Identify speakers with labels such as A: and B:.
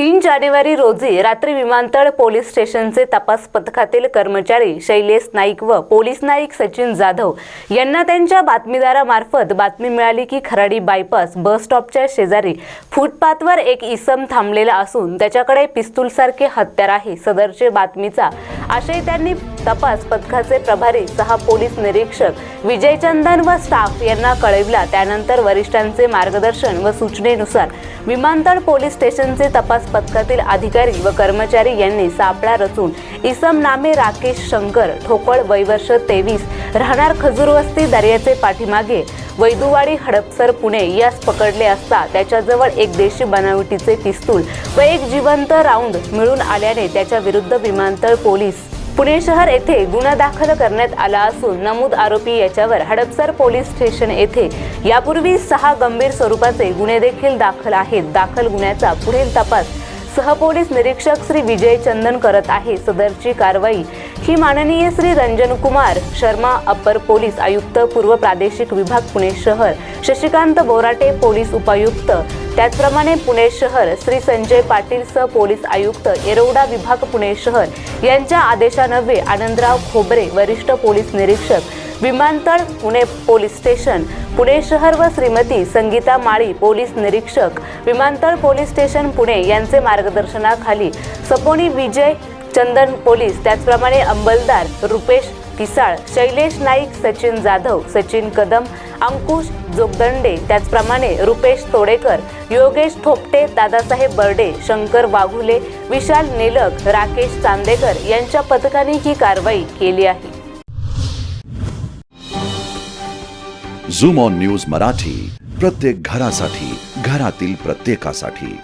A: तीन जानेवारी रोजी रात्री विमानतळ पोलीस स्टेशनचे तपास पथकातील कर्मचारी शैलेश नाईक व पोलीस नाईक सचिन जाधव यांना त्यांच्या बातमीदारामार्फत बातमी मिळाली की खराडी बायपास बस स्टॉपच्या शेजारी फुटपाथवर एक इसम थांबलेला असून त्याच्याकडे पिस्तूलसारखे हत्यार आहे. सदरचे बातमीचा आशय त्यांनी तपास पथकाचे प्रभारी सहा पोलीस निरीक्षक विजयचंदन व स्टाफ यांना कळविला. त्यानंतर वरिष्ठांचे मार्गदर्शन व सूचनेनुसार विमानतळ पोलीस स्टेशनचे तपास पथकातील अधिकारी व कर्मचारी यांनी सापळा रचून इसम नामे राकेश शंकर ठोकळ वयवर्ष तेवीस राहणार खजूरवस्ती दर्याचे पाठीमागे वैदुवाडी हडपसर पुणे यास पकडले असता त्याच्याजवळ एक देशी बनावटीचे पिस्तूल व एक जिवंत राऊंड मिळून आल्याने त्याच्या विरुद्ध विमानतळ पोलीस पुणे शहर येथे गुन्हा दाखल करण्यात आला असून नमूद आरोपी याच्यावर हडपसर पोलीस स्टेशन येथे यापूर्वी सहा गंभीर स्वरूपाचे गुन्हे देखील दाखल आहेत. दाखल गुन्ह्याचा पुढील तपास सहपोलीस निरीक्षक श्री विजय चंदन करत आहे. सदरची कारवाई ही माननीय श्री रंजन कुमार शर्मा अप्पर पोलीस आयुक्त पूर्व प्रादेशिक विभाग पुणे शहर. शशिकांत बोराटे पोलीस उपायुक्त त्याचप्रमाणे पुणे शहर श्री संजय पाटील सह पोलीस आयुक्त येरवडा विभाग पुणे शहर यांच्या आदेशानवे आनंदराव खोबरे वरिष्ठ पोलीस निरीक्षक विमानतळ पुणे पोलीस स्टेशन पुणे शहर व श्रीमती संगीता माळी पोलीस निरीक्षक विमानतळ पोलीस स्टेशन पुणे यांचे मार्गदर्शनाखाली सपोनी विजय चंदन पोलीस त्याचप्रमाणे अंबलदार रुपेश किसाळ शैलेश नाईक सचिन जाधव सचिन कदम अंकुश जोगदंडे त्याचप्रमाणे रुपेश तोडेकर योगेश थोपटे दादासाहेब बर्डे शंकर वाघुले विशाल निलक राकेश चांदेकर यांच्या पथकाने ही कारवाई केली आहे.
B: झूम ऑन न्यूज मराठी प्रत्येक घरासाठी घरातील प्रत्येकासाठी.